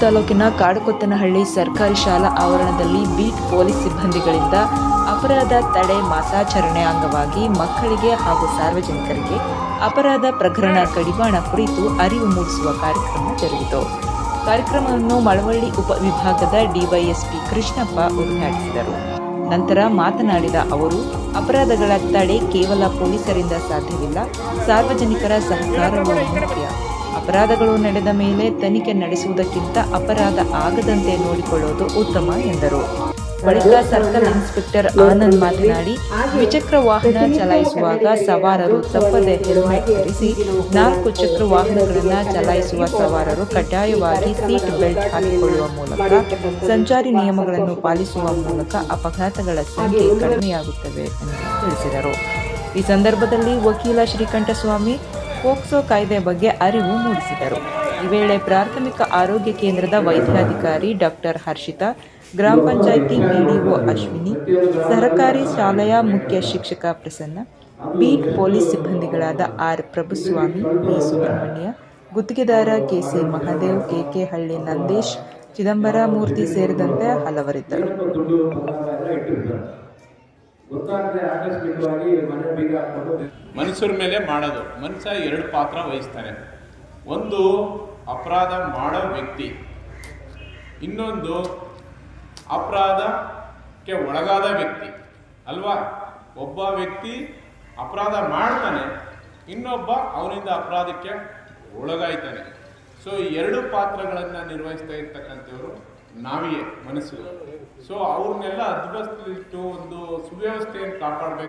ತಾಲೂಕಿನ ಕಾಡುಕೊತ್ತನಹಳ್ಳಿ ಸರ್ಕಾರಿ ಶಾಲಾ ಆವರಣದಲ್ಲಿ ಬೀಟ್ ಪೊಲೀಸ್ ಸಿಬ್ಬಂದಿಗಳಿಂದ ಅಪರಾಧ ತಡೆ ಮಾಸಾಚರಣೆ ಅಂಗವಾಗಿ ಮಕ್ಕಳಿಗೆ ಹಾಗೂ ಸಾರ್ವಜನಿಕರಿಗೆ ಅಪರಾಧ ಪ್ರಕರಣ ಕಡಿವಾಣ ಕುರಿತು ಅರಿವು ಮೂಡಿಸುವ ಕಾರ್ಯಕ್ರಮ ಜರುಗಿತು. ಕಾರ್ಯಕ್ರಮವನ್ನು ಮಳವಳ್ಳಿ ಉಪವಿಭಾಗದ ಡಿವೈಎಸ್ಪಿ ಕೃಷ್ಣಪ್ಪ ಉದ್ಘಾಟಿಸಿದರು. ನಂತರ ಮಾತನಾಡಿದ ಅವರು, ಅಪರಾಧಗಳ ತಡೆ ಕೇವಲ ಪೊಲೀಸರಿಂದ ಸಾಧ್ಯವಿಲ್ಲ, ಸಾರ್ವಜನಿಕರ ಸಹಕಾರವೂ ಮುಖ್ಯ. ಅಪರಾಧಗಳು ನಡೆದ ಮೇಲೆ ತನಿಖೆ ನಡೆಸುವುದಕ್ಕಿಂತ ಅಪರಾಧ ಆಗದಂತೆ ನೋಡಿಕೊಳ್ಳುವುದು ಉತ್ತಮ ಎಂದರು. ಬಳಿಕ ಸರ್ಕಲ್ ಇನ್ಸ್ಪೆಕ್ಟರ್ ಆನಂದ್ ಮಾತನಾಡಿ, ದ್ವಿಚಕ್ರ ವಾಹನ ಚಲಾಯಿಸುವಾಗ ಸವಾರರು ತಪ್ಪದೆ ಹೆಲ್ಮೆಟ್ ಧರಿಸಿ ನಾಲ್ಕು ಚಕ್ರ ವಾಹನಗಳನ್ನು ಚಲಾಯಿಸುವ ಸವಾರರು ಕಡ್ಡಾಯವಾಗಿ ಸೀಟ್ ಬೆಲ್ಟ್ ಹಾಕಿಕೊಳ್ಳುವ ಮೂಲಕ, ಸಂಚಾರಿ ನಿಯಮಗಳನ್ನು ಪಾಲಿಸುವ ಮೂಲಕ ಅಪಘಾತಗಳ ಸಂಖ್ಯೆ ಕಡಿಮೆಯಾಗುತ್ತವೆ ಎಂದು ತಿಳಿಸಿದರು. ಈ ಸಂದರ್ಭದಲ್ಲಿ ವಕೀಲ ಶ್ರೀಕಂಠಸ್ವಾಮಿ ಪೋಕ್ಸೋ ಕಾಯ್ದೆ ಬಗ್ಗೆ ಅರಿವು ಮೂಡಿಸಿದರು. ಈ ವೇಳೆ ಪ್ರಾಥಮಿಕ ಆರೋಗ್ಯ ಕೇಂದ್ರದ ವೈದ್ಯಾಧಿಕಾರಿ ಡಾಕ್ಟರ್ ಹರ್ಷಿತಾ, ಗ್ರಾಮ ಪಂಚಾಯಿತಿ ಪಿಡಿಒ ಅಶ್ವಿನಿ, ಸಹಕಾರಿ ಶಾಲೆಯ ಮುಖ್ಯ ಶಿಕ್ಷಕ ಪ್ರಸನ್ನ, ಬೀಟ್ ಪೊಲೀಸ್ ಸಿಬ್ಬಂದಿಗಳಾದ ಆರ್. ಪ್ರಭುಸ್ವಾಮಿ ಬಿ ಸುಬ್ರಹ್ಮಣ್ಯ, ಗುತ್ತಿಗೆದಾರ ಕೆಸಿ ಮಹಾದೇವ್ ಕೆಕೆ ಹಳ್ಳಿ ನಂದೇಶ್, ಚಿದಂಬರ ಮೂರ್ತಿ ಸೇರಿದಂತೆ ಹಲವರಿದ್ದರು. ಮನುಷ್ಯರ ಮೇಲೆ ಮಾಡೋದು. ಮನುಷ್ಯ ಎರಡು ಪಾತ್ರ ವಹಿಸ್ತಾನೆ. ಒಂದು, ಅಪರಾಧ ಮಾಡೋ ವ್ಯಕ್ತಿ. ಇನ್ನೊಂದು, ಅಪರಾಧಕ್ಕೆ ಒಳಗಾದ ವ್ಯಕ್ತಿ. ಅಲ್ವಾ? ಒಬ್ಬ ವ್ಯಕ್ತಿ ಅಪರಾಧ ಮಾಡ್ತಾನೆ, ಇನ್ನೊಬ್ಬ ಅವನಿಂದ ಅಪರಾಧಕ್ಕೆ ಒಳಗಾಯ್ತಾನೆ. ಸೊ ಎರಡು ಪಾತ್ರಗಳನ್ನು ನಿರ್ವಹಿಸ್ತಾ ಇರ್ತಕ್ಕಂಥವ್ರು ನಾವಿಯೇ ಮನಸ್ಸು. ಸೊ ಅವ್ರನ್ನೆಲ್ಲ ಅದ್ಭುತಲಿಟ್ಟು ಒಂದು ಸುವ್ಯವಸ್ಥೆಯನ್ನು ಕಾಪಾಡಬೇಕು.